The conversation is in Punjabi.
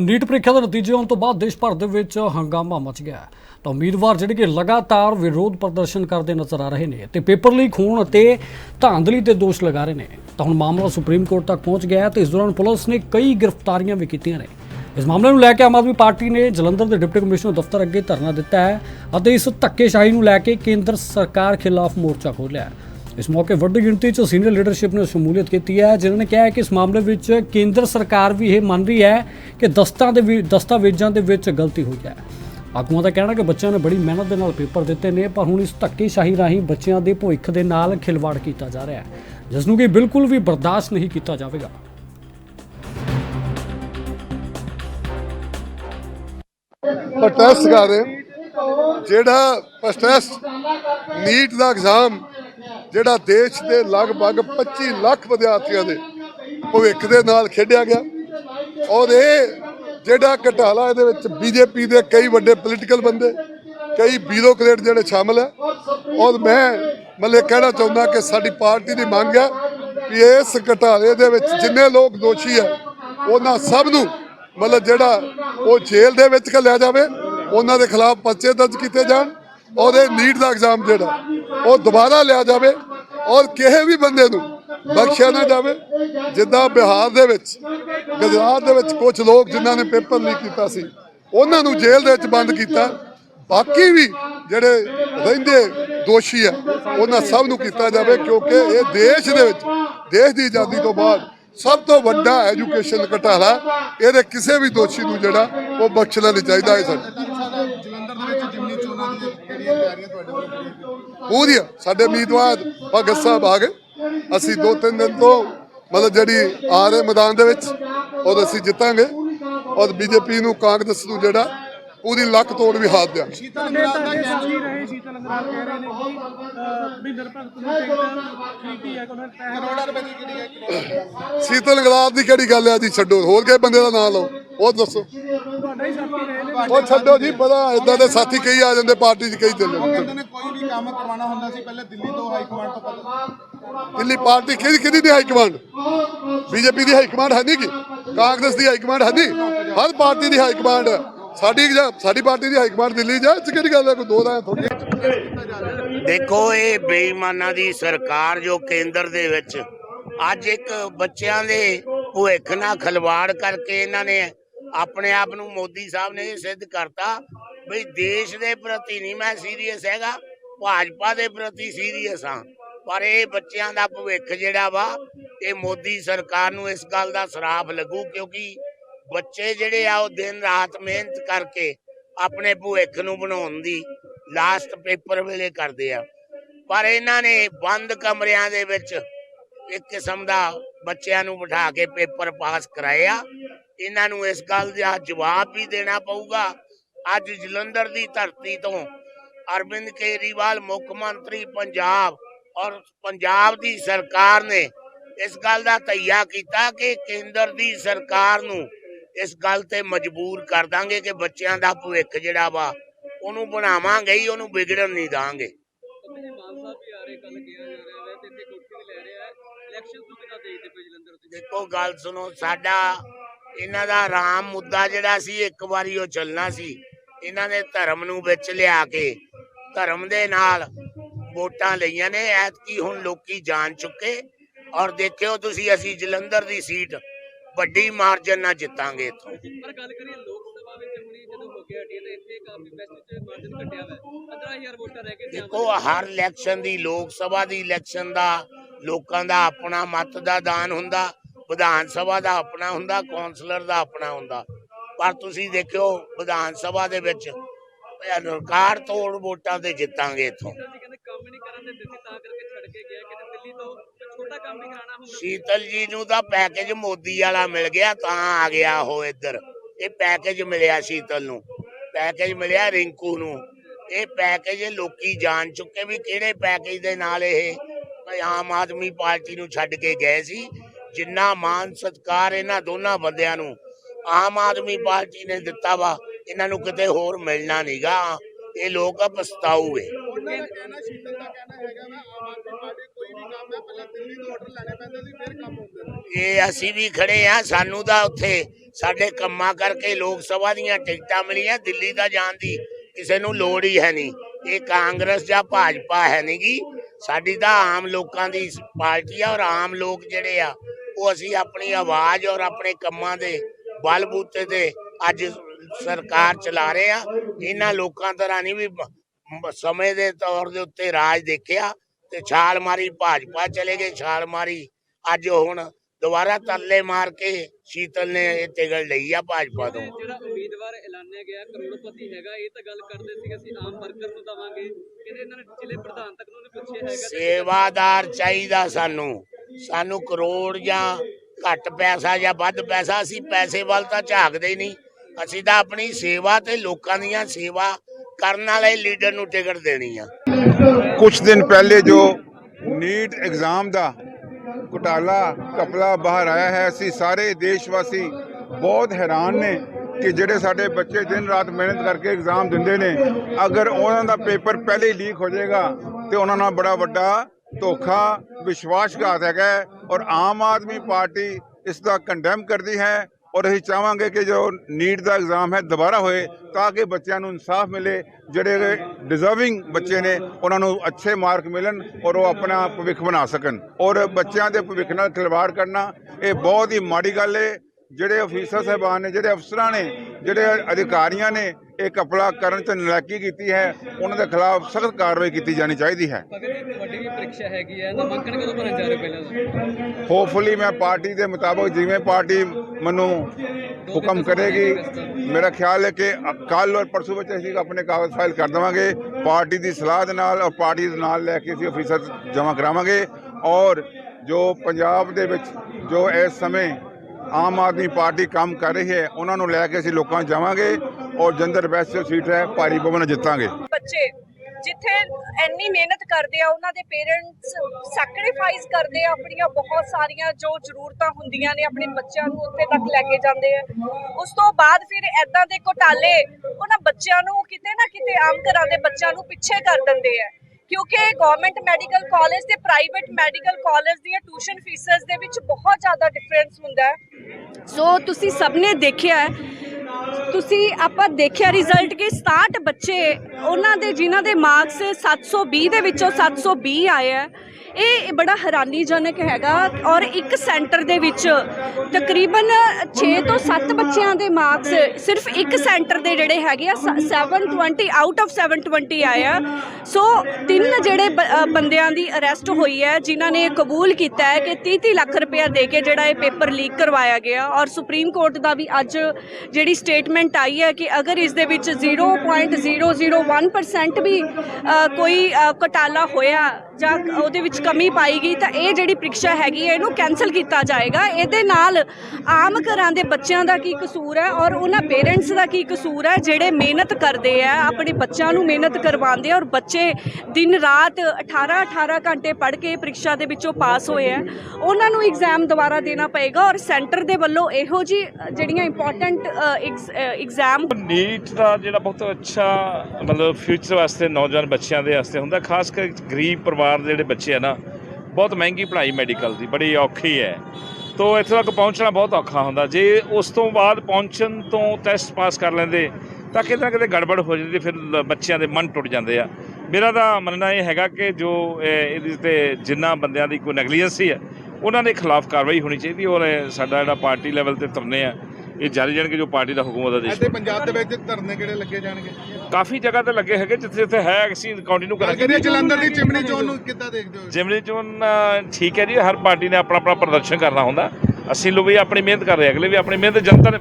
ਨੀਟ ਪ੍ਰੀਖਿਆ ਦੇ ਨਤੀਜੇ ਆਉਣ ਤੋਂ ਬਾਅਦ ਦੇਸ਼ ਭਰ ਦੇ ਵਿੱਚ ਹੰਗਾਮਾ ਮਚ ਗਿਆ ਹੈ। ਤਾਂ ਉਮੀਦਵਾਰ ਜਿਹੜੇ ਕਿ ਲਗਾਤਾਰ ਵਿਰੋਧ ਪ੍ਰਦਰਸ਼ਨ ਕਰਦੇ ਨਜ਼ਰ ਆ ਰਹੇ ਨੇ ਤੇ ਪੇਪਰ ਲੀਕ ਹੋਣ ਅਤੇ ਧਾਂਦਲੀ 'ਤੇ ਦੋਸ਼ ਲਗਾ ਰਹੇ ਨੇ। ਤਾਂ ਹੁਣ ਮਾਮਲਾ ਸੁਪਰੀਮ ਕੋਰਟ ਤੱਕ ਪਹੁੰਚ ਗਿਆ ਹੈ ਤੇ ਇਸ ਦੌਰਾਨ ਪੁਲਿਸ ਨੇ ਕਈ ਗ੍ਰਿਫਤਾਰੀਆਂ ਵੀ ਕੀਤੀਆਂ ਨੇ। ਇਸ ਮਾਮਲੇ ਨੂੰ ਲੈ ਕੇ ਆਮ ਆਦਮੀ ਪਾਰਟੀ ਨੇ ਜਲੰਧਰ ਦੇ ਡਿਪਟੀ ਕਮਿਸ਼ਨਰ ਦਫ਼ਤਰ ਅੱਗੇ ਧਰਨਾ ਦਿੱਤਾ ਹੈ ਅਤੇ ਇਸ ਧੱਕੇਸ਼ਾਹੀ ਨੂੰ ਲੈ ਕੇ ਕੇਂਦਰ ਸਰਕਾਰ ਖਿਲਾਫ ਮੋਰਚਾ ਖੋਲ੍ਹਿਆ ਹੈ। ਇਸ ਮੌਕੇ ਵੱਡੀ ਗਿਣਤੀ 'ਚ ਸੀਨੀਅਰ ਲੀਡਰਸ਼ਿਪ ਨੇ ਸ਼ਮੂਲੀਅਤ ਕੀਤੀ ਹੈ, ਜਿਨ੍ਹਾਂ ਨੇ ਕਿਹਾ ਹੈ ਕਿ ਇਸ ਮਾਮਲੇ ਵਿੱਚ ਕੇਂਦਰ ਸਰਕਾਰ ਵੀ ਇਹ ਮੰਨ ਰਹੀ ਹੈ ਕਿ ਦਸਤਾਂ ਦੇ ਦਸਤਾਵੇਜ਼ਾਂ ਦੇ ਵਿੱਚ ਗਲਤੀ ਹੋਈ ਹੈ। ਆਗੂਆਂ ਦਾ ਕਹਿਣਾ ਕਿ ਬੱਚਿਆਂ ਨੇ ਬੜੀ ਮਿਹਨਤ ਦੇ ਨਾਲ ਪੇਪਰ ਦਿੱਤੇ ਨੇ, ਪਰ ਹੁਣ ਇਸ ਧੱਕੇਸ਼ਾਹੀ ਰਾਹੀਂ ਬੱਚਿਆਂ ਦੇ ਭਵਿੱਖ ਦੇ ਨਾਲ ਖਿਲਵਾੜ ਕੀਤਾ ਜਾ ਰਿਹਾ ਹੈ, ਜਿਸ ਨੂੰ ਕਿ ਬਿਲਕੁਲ ਵੀ ਬਰਦਾਸ਼ਤ ਨਹੀਂ ਕੀਤਾ ਜਾਵੇਗਾ। ਪ੍ਰੋਟੈਸਟ ਕਰ ਰਹੇ ਜਿਹੜਾ ਪ੍ਰੋਟੈਸਟ ਨੀਟ ਦਾ ਐਗਜ਼ਾਮ ਜਿਹੜਾ ਦੇਸ਼ ਦੇ ਲਗਭਗ 25 ਲੱਖ ਵਿਦਿਆਰਥੀਆਂ ਦੇ ਭਵਿੱਖ ਦੇ ਨਾਲ ਖੇਡਿਆ ਗਿਆ। ਔਰ ਇਹ ਜਿਹੜਾ ਘਟਾਲਾ ਇਹਦੇ ਵਿੱਚ ਬੀਜੇਪੀ ਦੇ ਕਈ ਵੱਡੇ ਪੋਲੀਟੀਕਲ ਬੰਦੇ, ਕਈ ਬਿਊਰੋਕਰੇਟ ਜਿਹੜੇ ਸ਼ਾਮਲ ਹੈ। ਔਰ ਮੈਂ ਮਤਲਬ ਕਹਿਣਾ ਚਾਹੁੰਦਾ ਕਿ ਸਾਡੀ ਪਾਰਟੀ ਦੀ ਮੰਗ ਹੈ ਕਿ ਇਸ ਘਟਾਲੇ ਦੇ ਵਿੱਚ ਜਿੰਨੇ ਲੋਕ ਦੋਸ਼ੀ ਹੈ, ਉਹਨਾਂ ਸਭ ਨੂੰ ਮਤਲਬ ਜਿਹੜਾ ਉਹ ਜੇਲ੍ਹ ਦੇ ਵਿੱਚ ਲਿਆ ਜਾਵੇ, ਉਹਨਾਂ ਦੇ ਖਿਲਾਫ ਪਰਚੇ ਦਰਜ ਕੀਤੇ ਜਾਣ। ਔਰ ਇਹ ਨੀਟ ਦਾ ਐਗਜ਼ਾਮ ਜਿਹੜਾ, ਉਹ ਦੁਬਾਰਾ ਲਿਆ ਜਾਵੇ। ਔਰ ਕਿਸੇ ਵੀ ਬੰਦੇ ਨੂੰ ਬਖਸ਼ਿਆ ਨਾ ਜਾਵੇ, ਜਿੱਦਾਂ ਬਿਹਾਰ ਦੇ ਵਿੱਚ, ਗੁਜਰਾਤ ਦੇ ਵਿੱਚ ਕੁਝ ਲੋਕ ਜਿਨ੍ਹਾਂ ਨੇ ਪੇਪਰ ਲੀਕ ਕੀਤਾ ਸੀ, ਉਹਨਾਂ ਨੂੰ ਜੇਲ੍ਹ ਦੇ ਵਿੱਚ ਬੰਦ ਕੀਤਾ। ਬਾਕੀ ਵੀ ਜਿਹੜੇ ਰਹਿੰਦੇ ਦੋਸ਼ੀ ਆ, ਉਹਨਾਂ ਸਭ ਨੂੰ ਕੀਤਾ ਜਾਵੇ, ਕਿਉਂਕਿ ਇਹ ਦੇਸ਼ ਦੇ ਵਿੱਚ, ਦੇਸ਼ ਦੀ ਆਜ਼ਾਦੀ ਤੋਂ ਬਾਅਦ ਸਭ ਤੋਂ ਵੱਡਾ ਐਜੂਕੇਸ਼ਨ ਘਟਾਲਾ, ਇਹਦੇ ਕਿਸੇ ਵੀ ਦੋਸ਼ੀ ਨੂੰ ਜਿਹੜਾ, ਉਹ ਬਖਸ਼ਣਾ ਨਹੀਂ ਚਾਹੀਦਾ ਹੈ ਸਾਨੂੰ। ਜਲੰਧਰ ਦੇ ਵਿੱਚ ਜਿਮਨੀ ਚੋਣਾਂ ਦੀ ਕਿਹੜੀਆਂ ਤਿਆਰੀਆਂ ਤੁਹਾਡੇ ਵੱਲੋਂ ਪੂਰੀਆਂ ਸਾਡੇ ਉਮੀਦਵਾਰ ਭਗਤ ਸਾਹਿਬ ਆ ਗਏ। ਅਸੀਂ ਦੋ ਤਿੰਨ ਦਿਨ ਤੋਂ ਮਤਲਬ ਜਿਹੜੀ ਆ ਰਹੇ ਮੈਦਾਨ ਦੇ ਵਿੱਚ ਔਰ ਅਸੀਂ ਜਿੱਤਾਂਗੇ। ਔਰ ਬੀਜੇਪੀ ਨੂੰ ਕਾਂਗਰਸ ਨੂੰ ਜਿਹੜਾ ਪੂਰੀ ਲੱਕ ਤੋੜ ਵੀ ਹਾਰ ਦਿਆਂਗੇ। ਸ਼ੀਤਲ ਅੰਗਰਾਲ ਦਾ ਕਹਿਣਾ ਜੀ ਰਹੇ ਸ਼ੀਤਲ ਅੰਗਰਾਲ ਕਹਿ ਰਹੇ ਨੇ ਕਿ ਅਹ, ਮਹਿੰਦਰ ਭਗਤ ਨੂੰ ਟਿਕਟ ਖਰੀਦੀ ਹੈ ਕਿ ਉਹਨਾਂ ਨੇ ਪੈਸੇ ਕਰੋੜਾਂ ਰੁਪਏ ਦੀ ਕਿਹੜੀ ਹੈ? ਕਰੋੜਾਂ ਸ਼ੀਤਲ ਗਲਾਬ ਦੀ ਕਿਹੜੀ ਗੱਲ ਹੈ? ਜੀ ਛੱਡੋ ਹੋਰ ਕਿਸੇ ਬੰਦੇ ਦਾ ਨਾਂ ਲਓ। ਉਹ ਦੱਸੋ। ਨੇ ਉਹ ਛੱਡੋ ਜੀ ਪਤਾ ਇਦਾਂ ਦੇ ਸਾਥੀ ਕਈ ਆ ਜਾਂਦੇ ਪਾਰਟੀ 'ਚ ਕਈ ਚੱਲੇ ਨੇ ਕੋਈ ਵੀ ਕੰਮ ਕਰਵਾਉਣਾ ਹੁੰਦਾ ਸੀ ਪਹਿਲੇ ਦਿੱਲੀ ਤੋਂ ਹਾਈ ਕਮਾਂਡ ਤੋਂ ਪਤਾ। ਦਿੱਲੀ ਪਾਰਟੀ ਕਿਹਦੀ ਕਿਹਦੀ ਦੀ ਹਾਈ ਕਮਾਂਡ? ਬੀਜੇਪੀ ਦੀ ਹਾਈ ਕਮਾਂਡ ਹੈ ਨਹੀਂ ਕਿ? ਕਾਂਗਰਸ ਦੀ ਹਾਈ ਕਮਾਂਡ ਹੈ ਨਹੀਂ ਹਰ ਪਾਰਟੀ ਦੀ ਹਾਈ ਕਮਾਂਡ। ਹੈ ਸਾਡੀ ਸਾਡੀ ਪਾਰਟੀ ਦੀ ਹਾਈ ਕਮਾਂਡ ਦਿੱਲੀ ਜਾ 'ਚ ਕਿਹੜੀ ਗੱਲ ਹੈ? ਕੋਈ ਦੋ ਰਾਏ ਥੋੜੀ ਦੇਖੋ ਇਹ ਬੇਈਮਾਨਾਂ ਦੀ ਸਰਕਾਰ ਜੋ ਕੇਂਦਰ ਦੇ ਵਿੱਚ ਅੱਜ ਇੱਕ ਬੱਚਿਆਂ ਦੇ ਭਵਿੱਖ ਨਾਲ ਖਲਵਾੜ ਕਰਕੇ ਇਹਨਾਂ ਨੇ ਆਪਣੇ ਆਪ ਨੂੰ ਮੋਦੀ ਸਾਹਿਬ ਨੇ ਇਹ ਸਿੱਧ ਕਰਤਾ ਬਈ ਦੇਸ਼ ਦੇ ਪ੍ਰਤੀ ਨਹੀਂ ਮੈਂ ਸੀਰੀਅਸ ਹੈਗਾ, ਭਾਜਪਾ ਦੇ ਪ੍ਰਤੀ ਸੀਰੀਅਸ ਹਾਂ। ਪਰ ਇਹ ਬੱਚਿਆਂ ਦਾ ਭਵਿੱਖ ਜਿਹੜਾ ਵਾ, ਇਹ ਮੋਦੀ ਸਰਕਾਰ ਨੂੰ ਇਸ ਗੱਲ ਦਾ ਸਰਾਪ ਲੱਗੂ ਕਿਉਂਕਿ ਬੱਚੇ ਜਿਹੜੇ ਆ ਉਹ ਦਿਨ ਰਾਤ ਮਿਹਨਤ ਕਰਕੇ ਆਪਣੇ ਭਵਿੱਖ ਨੂੰ ਬਣਾਉਣ ਦੀ ਲਾਸਟ ਪੇਪਰ ਵੇਲੇ ਕਰਦੇ ਆ। ਪਰ ਇਹਨਾਂ ਨੇ ਬੰਦ ਕਮਰਿਆਂ ਦੇ ਵਿੱਚ ਇੱਕ ਕਿਸਮ ਦਾ ਬੱਚਿਆਂ ਨੂੰ ਬਿਠਾ ਕੇ ਪੇਪਰ ਪਾਸ ਕਰਾਇਆ ਇਹਨਾਂ ਨੂੰ ਇਸ ਗੱਲ ਦਾ ਜਵਾਬ ਵੀ ਦੇਣਾ ਪਊਗਾ। ਅੱਜ ਜਲੰਧਰ ਦੀ ਧਰਤੀ ਤੋਂ ਅਰਵਿੰਦ ਕੇਜਰੀਵਾਲ ਮੁੱਖ ਮੰਤਰੀ ਪੰਜਾਬ ਔਰ ਪੰਜਾਬ ਦੀ ਸਰਕਾਰ ਨੇ ਇਸ ਗੱਲ ਦਾ ਤਈਆ ਕੀਤਾ ਕਿ ਕੇਂਦਰ ਦੀ ਸਰਕਾਰ ਨੂੰ ਇਸ ਗੱਲ ਤੇ ਮਜਬੂਰ ਕਰ ਦਾਂਗੇ ਕਿ ਬੱਚਿਆਂ ਦਾ ਭਵਿੱਖ ਜਿਹੜਾ ਵਾ ਉਹਨੂੰ ਬਣਾਵਾਂਗੇ ਹੀ ਉਹਨੂੰ ਵਿਗੜਨ ਨਹੀਂ ਦਾਂਗੇ। ਦੇਖੋ ਗੱਲ ਸੁਣੋ ਸਾਡਾ ਇਹਨਾਂ ਦਾ ਰਾਮ ਮੁੱਦਾ ਜਿਹੜਾ ਸੀ ਇੱਕ ਵਾਰੀ ਉਹ ਚੱਲਣਾ ਸੀ। ਇਹਨਾਂ ਨੇ ਧਰਮ ਨੂੰ ਵਿੱਚ ਲਿਆ ਕੇ ਧਰਮ ਦੇ ਨਾਲ ਵੋਟਾਂ ਲਈਆਂ ਨੇ। ਐਤਕੀ ਹੁਣ ਲੋਕੀ ਜਾਣ ਚੁੱਕੇ। ਔਰ ਦੇਖਿਓ ਤੁਸੀਂ ਅਸੀਂ ਜਲੰਧਰ ਦੀ ਸੀਟ ਵੱਡੀ ਮਾਰਜਨ ਨਾਲ ਜਿੱਤਾਂਗੇ ਇੱਥੋਂ। ਪਰ ਗੱਲ ਕਰੀਏ ਲੋਕ ਸਭਾ ਵਿੱਚ ਹੁਣੀ ਜਦੋਂ ਹੋ ਗਿਆ ਤੇ ਇੱਥੇ ਕਾਫੀ ਬੈਸਟ ਮਾਰਜਨ ਕੱਟਿਆ ਹੋਇਆ। 15000 ਵੋਟਾਂ ਰਹਿ ਗਏ ਦੇਖੋ ਹਰ ਇਲੈਕਸ਼ਨ ਦੀ ਲੋਕ ਸਭਾ ਦੀ ਇਲੈਕਸ਼ਨ ਦਾ ਲੋਕਾਂ ਦਾ ਆਪਣਾ ਮਤ ਦਾ ਦਾਨ ਹੁੰਦਾ। ਵਿਧਾਨ ਸਭਾ ਦਾ ਆਪਣਾ ਹੁੰਦਾ ਕੌਂਸਲਰ ਦਾ ਆਪਣਾ ਹੁੰਦਾ। ਪਰ ਤੁਸੀਂ ਦੇਖਿਓ ਵਿਧਾਨ ਸਭਾ ਦੇ ਵਿੱਚ ਰਿਕਾਰਡ ਤੋੜ ਵੋਟਾਂ ਤੇ ਜਿੱਤਾਂਗੇ ਇੱਥੋਂ। ਸ਼ੀਤਲ ਜੀ ਨੂੰ ਤਾਂ ਪੈਕੇਜ ਮੋਦੀ ਵਾਲਾ ਮਿਲ ਗਿਆ ਤਾਂ ਆ ਗਿਆ ਉਹ ਇੱਧਰ। ਇਹ ਪੈਕੇਜ ਮਿਲਿਆ ਸ਼ੀਤਲ ਨੂੰ। ਪੈਕੇਜ ਮਿਲਿਆ ਰਿੰਕੂ ਨੂੰ। ਇਹ ਪੈਕੇਜ ਲੋਕੀ ਜਾਣ ਚੁੱਕੇ ਵੀ ਕਿਹੜੇ ਪੈਕੇਜ ਦੇ ਨਾਲ ਇਹ ਆਮ ਆਦਮੀ ਪਾਰਟੀ ਨੂੰ ਛੱਡ ਕੇ ਗਏ ਸੀ। ਜਿੰਨਾ ਮਾਨ ਸਤਕਾਰ ਇਹਨਾਂ ਦੋਨਾਂ ਬੰਦਿਆਂ ਨੂੰ ਆਮ ਆਦਮੀ ਪਾਰਟੀ ਨੇ ਦਿੱਤਾ ਵਾ ਇਹਨਾਂ ਨੂੰ ਕਿਤੇ ਹੋਰ ਮਿਲਣਾ ਨਹੀਂਗਾ ਇਹ ਲੋਕ ਦਾ ਦਾ ਹੁੰਦੇ ਨੇ ਇਹ ਅਸੀਂ ਵੀ ਖੜੇ ਆ ਸਾਨੂੰ ਤਾਂ ਉੱਥੇ ਸਾਡੇ ਕੰਮਾਂ ਕਰਕੇ ਲੋਕ ਸਭਾ ਦੀਆਂ ਟਿਕਟਾਂ ਮਿਲੀਆਂ ਦਿੱਲੀ ਦਾ ਜਾਣ ਦੀ ਕਿਸੇ ਨੂੰ ਲੋੜ ਹੀ ਹੈ ਨਹੀਂ। ਇਹ ਕਾਂਗਰਸ ਜਾਂ ਭਾਜਪਾ ਹੈ ਨਹੀਂਗੀ ਸਾਡੀ ਤਾਂ ਆਮ ਲੋਕਾਂ ਦੀ ਪਾਰਟੀ ਆ ਔਰ ਆਮ ਲੋਕ ਜਿਹੜੇ ਆ ਉਹ ਅਸੀਂ ਆਪਣੀ ਆਵਾਜ਼ ਔਰ ਆਪਣੇ ਕੰਮਾਂ ਦੇ ਬਲਬੂਤੇ ਤੇ ਅੱਜ ਸਰਕਾਰ ਚਲਾ ਰਹੇ ਆ। ਇਹਨਾਂ ਲੋਕਾਂ ਤਰ੍ਹਾਂ ਨਹੀਂ ਵੀ ਸਮੇਂ ਦੇ ਤੌਰ ਦੇ ਉੱਤੇ ਰਾਜ ਦੇਖਿਆ ਤੇ ਛਾਲ ਮਾਰੀ ਭਾਜਪਾ ਚਲੇ ਗਏ। ਛਾਲ ਮਾਰੀ ਅੱਜ ਹੁਣ ਦੁਬਾਰਾ ਤਰਲੇ ਮਾਰ ਕੇ ਸ਼ੀਤਲ ਨੇ ਇਹ ਤਿਗੜ ਲਈ ਆ ਭਾਜਪਾ ਤੋਂ। ਜਿਹੜਾ ਉਮੀਦਵਾਰ ਐਲਾਨਿਆ ਗਿਆ ਕਰੋੜਪਤੀ ਹੈਗਾ ਇਹ ਤਾਂ ਗੱਲ ਕਰਦੇ ਸੀ ਅਸੀਂ ਆਮ ਵਰਕਰ ਨੂੰ ਦਵਾਂਗੇ। ਕਹਿੰਦੇ ਇਹਨਾਂ ਨੇ ਜ਼ਿਲ੍ਹੇ ਪ੍ਰਧਾਨ ਤੱਕ ਨੂੰ ਪੁੱਛਿਆ ਹੈਗਾ। ਸੇਵਾਦਾਰ ਚਾਹੀਦਾ ਸਾਨੂੰ। ਸਾਨੂੰ ਕਰੋੜ ਜਾਂ ਘੱਟ ਪੈਸਾ ਜਾਂ ਵੱਧ ਪੈਸਾ ਅਸੀਂ ਪੈਸੇ ਵੱਲ ਤਾਂ ਝਾਕਦੇ ਹੀ ਨਹੀਂ। ਅਸੀਂ ਤਾਂ ਆਪਣੀ ਸੇਵਾ ਤੇ ਲੋਕਾਂ ਦੀਆਂ ਸੇਵਾ ਕਰਨ ਵਾਲੇ ਲੀਡਰ ਨੂੰ ਟਿਕਟ ਦੇਣੀ ਆ। ਕੁਝ ਦਿਨ ਪਹਿਲੇ ਜੋ ਨੀਟ ਐਗਜ਼ਾਮ ਦਾ ਘੁਟਾਲਾ ਕਪਲਾ ਬਾਹਰ ਆਇਆ ਹੈ, ਅਸੀਂ ਸਾਰੇ ਦੇਸ਼ ਵਾਸੀ ਬਹੁਤ ਹੈਰਾਨ ਨੇ ਕਿ ਜਿਹੜੇ ਸਾਡੇ ਬੱਚੇ ਦਿਨ ਰਾਤ ਮਿਹਨਤ ਕਰਕੇ ਐਗਜ਼ਾਮ ਦਿੰਦੇ ਨੇ, ਅਗਰ ਉਹਨਾਂ ਦਾ ਪੇਪਰ ਪਹਿਲੇ ਹੀ ਲੀਕ ਹੋ ਜਾਏਗਾ ਤੇ ਉਹਨਾਂ ਨਾਲ ਬੜਾ ਵੱਡਾ ਧੋਖਾ, ਵਿਸ਼ਵਾਸਘਾਤ ਹੈਗਾ ਔਰ ਆਮ ਆਦਮੀ ਪਾਰਟੀ ਇਸ ਦਾ ਕੰਡੈਮ ਕਰਦੀ ਹੈ ਔਰ ਅਸੀਂ ਚਾਹਾਂਗੇ ਕਿ ਜੋ ਨੀਟ ਦਾ ਐਗਜ਼ਾਮ ਹੈ ਦੁਬਾਰਾ ਹੋਏ ਤਾਂ ਕਿ ਬੱਚਿਆਂ ਨੂੰ ਇਨਸਾਫ ਮਿਲੇ, ਜਿਹੜੇ ਡਿਜ਼ਰਵਿੰਗ ਬੱਚੇ ਨੇ, ਉਹਨਾਂ ਨੂੰ ਅੱਛੇ ਮਾਰਕ ਮਿਲਣ ਔਰ ਉਹ ਆਪਣਾ ਭਵਿੱਖ ਬਣਾ ਸਕਣ। ਔਰ ਬੱਚਿਆਂ ਦੇ ਭਵਿੱਖ ਨਾਲ ਖਿਲਵਾੜ ਕਰਨਾ, ਇਹ ਬਹੁਤ ਹੀ ਮਾੜੀ ਗੱਲ ਹੈ। ਜਿਹੜੇ ਅਫੀਸਰ ਸਾਹਿਬਾਨ ਨੇ, ਜਿਹੜੇ ਅਫਸਰਾਂ ਨੇ, ਜਿਹੜੇ ਅਧਿਕਾਰੀਆਂ ਨੇ ਇਹ ਕਪੜਾ ਕਰਨ ਚ ਨਲਾਇਕੀ ਕੀਤੀ ਹੈ ਉਹਨਾਂ ਦੇ ਖਿਲਾਫ ਸਖਤ ਕਾਰਵਾਈ ਕੀਤੀ ਜਾਣੀ ਚਾਹੀਦੀ ਹੈ। ਵੀ ਪ੍ਰੀਖਿਆ ਹੈਗੀ ਹੈ ਨਾਮਾਂਕਨ ਕਦੋਂ ਭਰਨ ਜਾ ਰਹੇ ਹੋ ਪਹਿਲਾਂ ਹੋਪਫੁਲੀ ਮੈਂ ਪਾਰਟੀ ਦੇ ਮੁਤਾਬਕ ਜਿਵੇਂ ਪਾਰਟੀ ਮੈਨੂੰ ਹੁਕਮ ਕਰੇਗੀ ਮੇਰਾ ਖਿਆਲ ਹੈ ਕਿ ਕੱਲ ਔਰ ਪਰਸੋਂ ਵਿੱਚ ਅਸੀਂ ਆਪਣੇ ਕਾਗਜ਼ ਫਾਈਲ ਕਰ ਦੇਵਾਂਗੇ ਪਾਰਟੀ ਦੀ ਸਲਾਹ ਦੇ ਨਾਲ ਔਰ ਪਾਰਟੀ ਦੇ ਨਾਲ ਲੈ ਕੇ ਅਸੀਂ ਅਫੀਸਰ ਜਮ੍ਹਾਂ ਕਰਾਵਾਂਗੇ ਔਰ ਜੋ ਪੰਜਾਬ ਦੇ ਵਿੱਚ ਜੋ ਇਸ ਸਮੇਂ ਆਮ ਆਦਮੀ ਪਾਰਟੀ ਕੰਮ ਕਰ ਰਹੀ ਹੈ ਉਹਨਾਂ ਨੂੰ ਲੈ ਕੇ ਅਸੀਂ ਲੋਕਾਂ ਜਾਵਾਂਗੇ ਔਰ ਜੰਦਰ ਵੈਸਟ ਸੀਟ ਹੈ ਭਾਰੀ ਬਹੁਮਤ ਜਿੱਤਾਂਗੇ। ਬੱਚੇ ਜਿੱਥੇ ਇੰਨੀ ਮਿਹਨਤ ਕਰਦੇ ਆ ਉਹਨਾਂ ਦੇ ਪੇਰੈਂਟਸ ਸੈਕਰੀਫਾਈਸ ਕਰਦੇ ਆ ਆਪਣੀਆਂ ਬਹੁਤ ਸਾਰੀਆਂ ਜੋ ਜ਼ਰੂਰਤਾਂ ਹੁੰਦੀਆਂ ਨੇ ਆਪਣੇ ਬੱਚਿਆਂ ਨੂੰ ਉੱਥੇ ਤੱਕ ਲੈ ਕੇ ਜਾਂਦੇ ਆ। ਉਸ ਤੋਂ ਬਾਅਦ ਫਿਰ ਐਦਾਂ ਦੇ ਘੋਟਾਲੇ ਉਹਨਾਂ ਬੱਚਿਆਂ ਨੂੰ ਕਿਤੇ ਨਾ ਕਿਤੇ ਆਮ ਘਰਾਂ ਦੇ ਬੱਚਿਆਂ ਨੂੰ ਪਿੱਛੇ ਕਰ ਦਿੰਦੇ ਆ। ਕਿਉਂਕਿ ਗਵਰਨਮੈਂਟ ਮੈਡੀਕਲ ਕਾਲਜ ਤੇ ਪ੍ਰਾਈਵੇਟ ਮੈਡੀਕਲ ਕਾਲਜ ਦੀਆਂ ਟਿਊਸ਼ਨ ਫੀਸਸ ਦੇ ਵਿੱਚ ਬਹੁਤ ਜ਼ਿਆਦਾ ਡਿਫਰੈਂਸ ਹੁੰਦਾ ਹੈ। ਸੋ ਤੁਸੀਂ ਸਭ ਨੇ ਦੇਖਿਆ ਹੈ ਤੁਸੀਂ ਆਪਾਂ ਦੇਖਿਆ ਰਿਜ਼ਲਟ ਕਿ 67 ਬੱਚੇ ਉਹਨਾਂ ਦੇ ਜਿਨ੍ਹਾਂ ਦੇ ਮਾਰਕਸ 720 ਦੇ ਵਿੱਚੋਂ 720 ਆਏ ਆ। ਇਹ ਬੜਾ ਹੈਰਾਨੀਜਨਕ ਹੈਗਾ ਔਰ ਇੱਕ ਸੈਂਟਰ ਦੇ ਵਿੱਚ ਤਕਰੀਬਨ 6 ਤੋਂ 7 ਬੱਚਿਆਂ ਦੇ ਮਾਰਕਸ ਸਿਰਫ ਇੱਕ ਸੈਂਟਰ ਦੇ ਜਿਹੜੇ ਹੈਗੇ ਆ, ਸ- 720 ਆਊਟ ਆਫ 720 ਆਏ ਆ। ਸੋ ਤਿੰਨ ਜਿਹੜੇ ਬ- ਬੰਦਿਆਂ ਦੀ ਅਰੈਸਟ ਹੋਈ ਹੈ, ਜਿਨ੍ਹਾਂ ਨੇ ਕਬੂਲ ਕੀਤਾ ਹੈ ਕਿ 30 30 ਲੱਖ ਰੁਪਇਆ ਦੇ ਕੇ ਜਿਹੜਾ ਇਹ ਪੇਪਰ ਲੀਕ ਕਰਵਾਇਆ ਗਿਆ। ਔਰ ਸੁਪਰੀਮ ਕੋਰਟ ਦਾ ਵੀ ਅੱਜ ਜਿਹੜੀ ਸਟੇਟਮੈਂਟ ਆਈ ਹੈ ਕਿ ਅਗਰ ਇਸ ਦੇ ਵਿੱਚ 0.001% ਵੀ ਕੋਈ ਅ, ਹੋਇਆ ਜਾਂ ਉਹਦੇ ਵਿੱਚ ਕਮੀ ਪਾਈ ਗਈ ਤਾਂ ਇਹ ਜਿਹੜੀ ਪ੍ਰੀਖਿਆ ਹੈਗੀ ਹੈ, ਇਹਨੂੰ ਕੈਨਸਲ ਕੀਤਾ ਜਾਏਗਾ। ਇਹਦੇ ਨਾਲ ਆਮ ਘਰਾਂ ਦੇ ਬੱਚਿਆਂ ਦਾ ਕੀ ਕਸੂਰ ਹੈ ਔਰ ਉਹਨਾਂ ਪੇਰੈਂਟਸ ਦਾ ਕੀ ਕਸੂਰ ਹੈ, ਜਿਹੜੇ ਮਿਹਨਤ ਕਰਦੇ ਆ, ਆਪਣੇ ਬੱਚਿਆਂ ਨੂੰ ਮਿਹਨਤ ਕਰਵਾਉਂਦੇ ਔਰ ਬੱਚੇ ਦਿਨ ਰਾਤ 18 18 ਘੰਟੇ ਪੜ੍ਹ ਕੇ ਪ੍ਰੀਖਿਆ ਦੇ ਵਿੱਚੋਂ ਪਾਸ ਹੋਏ ਆ। ਉਹਨਾਂ ਨੂੰ ਐਗਜ਼ਾਮ ਦੁਬਾਰਾ ਦੇਣਾ ਪਏਗਾ ਔਰ ਸੈਂਟਰ ਦੇ ਵੱਲੋਂ ਇਹੋ ਜੀ ਜਿਹੜੀਆਂ ਇੰਪੋਰਟੈਂਟ ਐਗਜ਼ਾਮ ਨੀਟ ਦਾ ਜਿਹੜਾ ਬਹੁਤ ਅੱਛਾ ਮਤਲਬ ਫਿਊਚਰ ਵਾਸਤੇ ਨੌਜਵਾਨ ਬੱਚਿਆਂ ਦੇ ਵਾਸਤੇ ਹੁੰਦਾ, ਖਾਸ ਕਰ ਗਰੀਬ ਪਰਿਵਾਰ ਦੇ ਜਿਹੜੇ ਬੱਚੇ ਆ ਨਾ, ਬਹੁਤ ਮਹਿੰਗੀ ਪੜ੍ਹਾਈ ਮੈਡੀਕਲ ਦੀ, ਬੜੀ ਔਖੀ ਹੈ। ਤੋ ਇੱਥੇ ਤੱਕ ਪਹੁੰਚਣਾ ਬਹੁਤ ਔਖਾ ਹੁੰਦਾ। ਜੇ ਉਸ ਤੋਂ ਬਾਅਦ ਪਹੁੰਚਣ ਤੋਂ ਟੈਸਟ ਪਾਸ ਕਰ ਲੈਂਦੇ, ਤਾਂ ਕਿਤੇ ਨਾ ਕਿਤੇ ਗੜਬੜ ਹੋ ਜਾਂਦੀ, ਫਿਰ ਬੱਚਿਆਂ ਦੇ ਮਨ ਟੁੱਟ ਜਾਂਦੇ ਆ। ਮੇਰਾ ਤਾਂ ਮੰਨਣਾ ਇਹ ਹੈਗਾ ਕਿ ਜੋ ਇਹਦੇ ਤੇ ਜਿੰਨਾ ਬੰਦਿਆਂ ਦੀ ਕੋਈ ਨੈਗਲੀਜੈਂਸੀ ਹੈ ਉਹਨਾਂ ਦੇ ਖਿਲਾਫ ਕਾਰਵਾਈ ਹੋਣੀ ਚਾਹੀਦੀ ਔਰ ਸਾਡਾ ਜਿਹੜਾ ਪਾਰਟੀ ਲੈਵਲ ਤੇ ਧਰਨੇ ਆ ਇਹ ਜਾਰੀ ਜਾਣਗੇ ਜੋ ਪਾਰਟੀ ਦਾ ਹੁਕਮ ਉਹਦਾ ਦੇਸ਼ ਇੱਥੇ ਪੰਜਾਬ ਦੇ ਵਿੱਚ ਧਰਨੇ ਕਿਹੜੇ ਲੱਗੇ ਜਾਣਗੇ? ਕਾਫੀ ਜਗ੍ਹਾ ਤੇ ਲੱਗੇ ਹੈਗੇ ਜਿੱਥੇ ਜਿੱਥੇ ਹੈ ਅਸੀਂ ਕੰਟੀਨਿਊ ਕਰਾਂਗੇ। ਜਲੰਧਰ ਦੀ ਚਿਮਨੀ ਚੋਣ ਨੂੰ ਕਿੱਦਾਂ ਦੇਖਦੇ ਹੋ? ਜਿਮਨੀ ਚੋਣ ਠੀਕ ਹੈ ਜੀ ਹਰ ਪਾਰਟੀ ਨੇ ਆਪਣਾ ਆਪਣਾ ਪ੍ਰਦਰਸ਼ਨ ਕਰਨਾ ਹੁੰਦਾ। ਅਸੀਂ ਲੋਕ ਵੀ ਆਪਣੀ ਮਿਹਨਤ ਕਰ ਰਹੇ ਅਗਲੇ ਵੀ ਆਪਣੀ ਮਿਹਨਤ ਜਨਤਾ ਨੇ